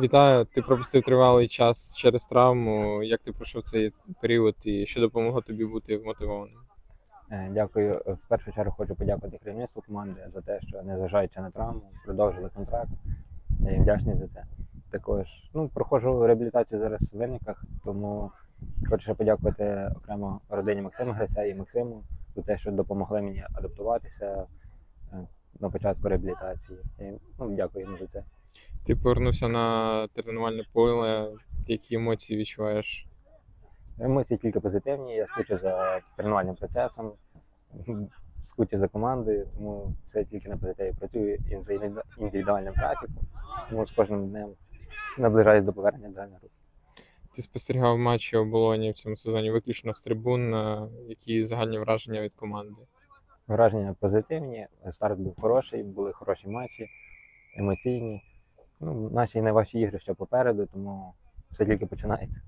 Вітаю, ти пропустив тривалий час через травму. Як ти пройшов цей період і що допомогло тобі бути мотивованим? Е, Дякую. В першу чергу хочу подякувати керівництву команди за те, що незважаючи на травму, продовжили контракт. Я їм вдячний за це. Також ну, проходжу реабілітацію зараз в винниках, тому хочу ще подякувати окремо родині Максима Гриця і Максиму за те, що допомогли мені адаптуватися е, на початку реабілітації. І, ну, дякую їм за це. Ти повернувся на тренувальне поле. Які емоції відчуваєш? Емоції тільки позитивні. Я скучу за тренувальним процесом, скучу за командою, тому все тільки на позитиві. Працюю і за індивідуальним графіком, тому з кожним днем наближаюсь до повернення до загального руху. Ти спостерігав матчі оболоні в цьому сезоні виключно з трибун. Е, Які загальні враження від команди? Враження позитивні, старт був хороший, були хороші матчі, емоційні. Ну, наші найважчі ігри ще попереду, тому все тільки починається.